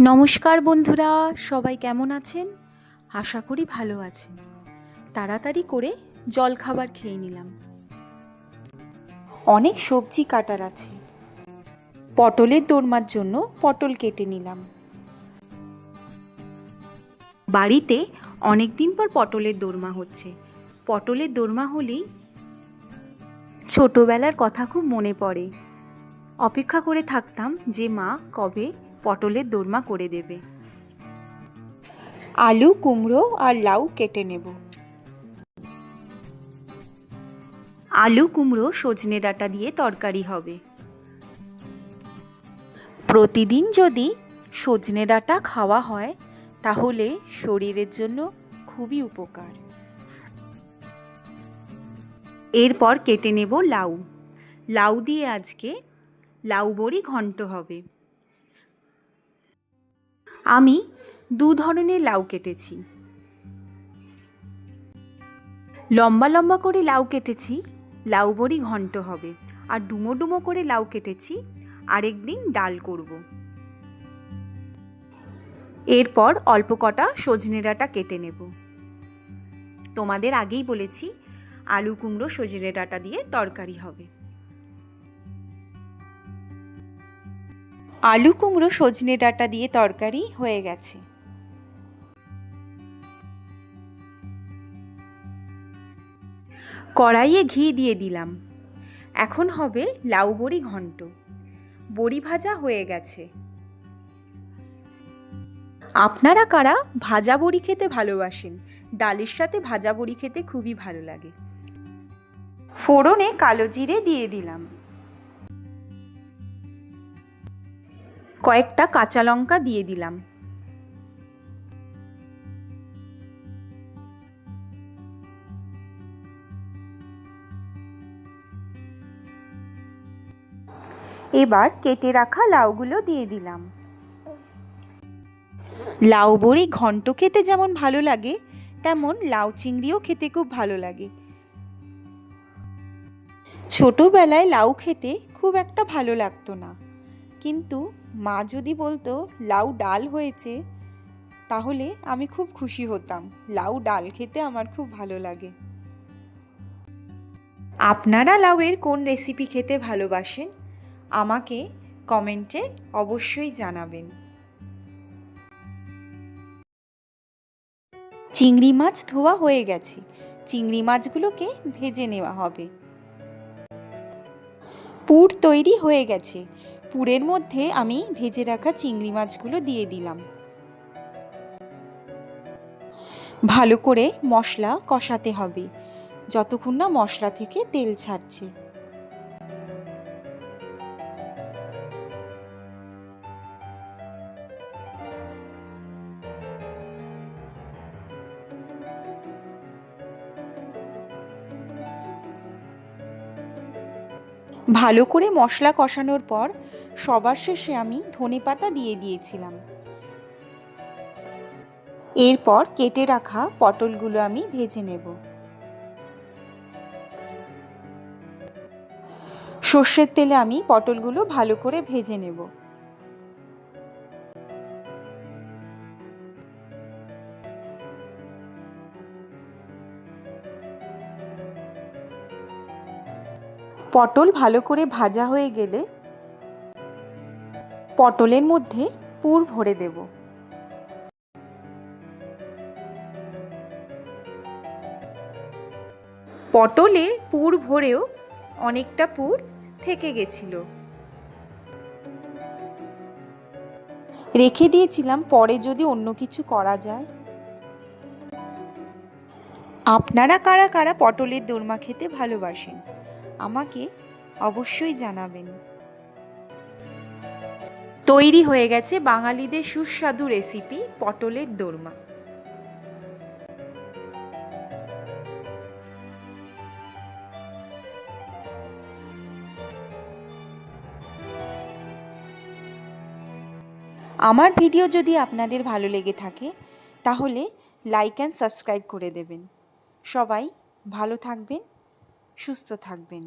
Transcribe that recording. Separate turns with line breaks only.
নমস্কার বন্ধুরা, সবাই কেমন আছেন? আশা করি ভালো আছেন। তাড়াতাড়ি করে জল খাবার খেয়ে নিলাম। অনেক সবজি কাটার আছে। পটলের দোরমার জন্য পটল কেটে নিলাম। বাড়িতে অনেক দিন পর পটলের দোরমা হচ্ছে। পটলের দোরমা হলেই ছোটবেলার কথা খুব মনে পড়ে। অপেক্ষা করে থাকতাম যে মা কবে পটলের দোরমা করে দেবে। আলু, কুমড়ো আর লাউ কেটে নেব। আলু, কুমড়ো, সজনে ডাঁটা দিয়ে তরকারি হবে। প্রতিদিন যদি সজনে ডাঁটা খাওয়া হয়, তাহলে শরীরের জন্য খুবই উপকার। এরপর কেটে নেব লাউ। লাউ দিয়ে আজকে লাউ বড়ি ঘন্ট হবে। আমি দু ধরনের লাউ কেটেছি। লম্বা লম্বা করে লাউ কেটেছি, লাউ বড়ি ঘন্ট হবে। আর ডুমো ডুমো করে লাউ কেটেছি, আরেক দিন ডাল করব। এরপর অল্প কটা সজনে ডাঁটা কেটে নেব। তোমাদের আগেই বলেছি আলু কুমড়ো সজনে ডাঁটা দিয়ে তরকারি হবে। আলু কুমড়ো সজনে ডাঁটা দিয়ে তরকারি হয়ে গেছে। কড়াইয়ে ঘি দিয়ে দিলাম। এখন হবে লাউ বড়ি ঘন্ট। বড়ি ভাজা হয়ে গেছে। আপনারা কারা ভাজা বড়ি খেতে ভালোবাসেন? ডালের সাথে ভাজা বড়ি খেতে খুবই ভালো লাগে। ফোড়নে কালো জিরে দিয়ে দিলাম। কয়েকটা কাঁচা লঙ্কা দিয়ে দিলাম। এবার কেটে রাখা লাউগুলো দিয়ে দিলাম। লাউ বড়ি ঘন্ট খেতে যেমন ভালো লাগে, তেমন লাউ চিংড়িও খেতে খুব ভালো লাগে। ছোটোবেলায় লাউ খেতে খুব একটা ভালো লাগতো না। কিন্তু মা যদি বলতো, লাউ ডাল হয়েছে, তাহলে আমি খুব খুশি হতাম। লাউ ডাল খেতে আমার খুব ভালো লাগে। আপনারা লাউয়ের কোন রেসিপি খেতে ভালোবাসেন? আমাকে কমেন্টে অবশ্যই জানাবেন। চিংড়ি মাছ ধোয়া হয়ে গেছে। চিংড়ি মাছগুলোকে ভেজে নেওয়া হবে। পুর তৈরি হয়ে গেছে। পুরের মধ্যে আমি ভেজে রাখা চিংড়ি মাছগুলো দিয়ে দিলাম। ভালো করে মশলা কষাতে হবে। যতক্ষণ না মশলা থেকে তেল ছাড়ছে। ভালো করে মশলা কষানোর পর সবার শেষে আমি ধনে পাতা দিয়ে দিয়েছিলাম। এরপর কেটে রাখা পটলগুলো আমি ভেজে নেব। সর্ষের তেলে আমি পটলগুলো ভালো করে ভেজে নেব। পটল ভালো করে ভাজা হয়ে গেলে পটলের মধ্যে পুর ভরে দেব। পটলে পুর ভরেও অনেকটা পুর থেকে গেছিল। রেখে দিয়েছিলাম, পরে যদি অন্য কিছু করা যায়। আপনারা কারা কারা পটলের দোরমা খেতে ভালোবাসেন? আমাকে অবশ্যই জানাবেন। তৈরি হয়ে গেছে বাঙালিদের সুস্বাদু রেসিপি পটলের দোরমা। আমার ভিডিও যদি আপনাদের ভালো লেগে থাকে তাহলে লাইক অ্যান্ড সাবস্ক্রাইব করে দেবেন। সবাই ভালো থাকবেন। সুস্থ থাকবেন।